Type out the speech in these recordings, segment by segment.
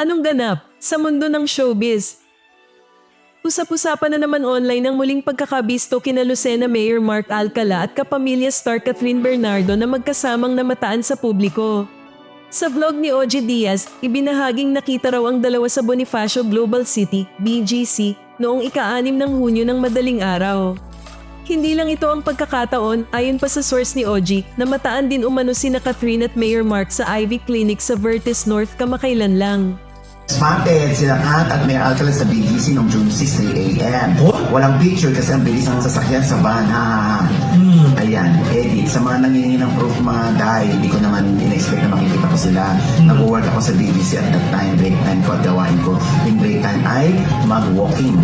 Anong ganap sa mundo ng showbiz? Usap-usapan na naman online ang muling pagkakabisto kina Lucena Mayor Mark Alcala at kapamilya star Catherine Bernardo na magkasamang namataan sa publiko. Sa vlog ni OG Diaz, ibinahaging nakita raw ang dalawa sa Bonifacio Global City, BGC, noong ika-anim ng Hunyo ng madaling araw. Hindi lang ito ang pagkakataon ayon pa sa source ni OG na mataan din umano sina Catherine at Mayor Mark sa Ivy Clinic sa Vertis North kamakailan lang. Spotted sila Kat at Mayor Alcala sa BGC noong June 6, 3 a.m. Walang picture kasi ang bilis ng sasakyan sa van. Ha, ha, ha. Ayan, edit. Sa mga nangingi ng proof mga dahil, hindi ko naman in-expect na makikita ko sila. Nag-work ako sa BGC at that time, break time ko at gawain ko. Yung break time ay mag-walking.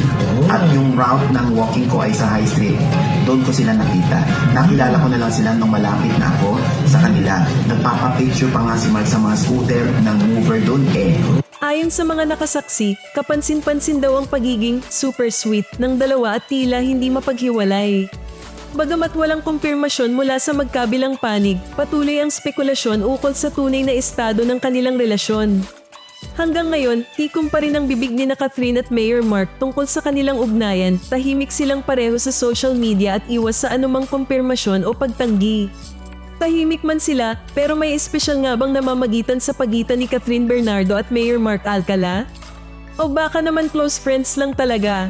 At yung route ng walking ko ay sa High Street. Doon ko sila nakita. Nakilala ko na lang sila nung malapit na ako sa kanila. Nagpapapicture pa nga si Mark sa mga scooter ng mover doon eh. Ayon sa mga nakasaksi, kapansin-pansin daw ang pagiging super sweet ng dalawa at tila hindi mapaghiwalay. Bagamat walang kumpirmasyon mula sa magkabilang panig, patuloy ang spekulasyon ukol sa tunay na estado ng kanilang relasyon. Hanggang ngayon, tikom pa rin ang bibig ni na Catherine at Mayor Mark tungkol sa kanilang ugnayan, tahimik silang pareho sa social media at iwas sa anumang kumpirmasyon o pagtanggi. Tahimik man sila, pero may espesyal nga bang namamagitan sa pagitan ni Catherine Bernardo at Mayor Mark Alcala? O baka naman close friends lang talaga?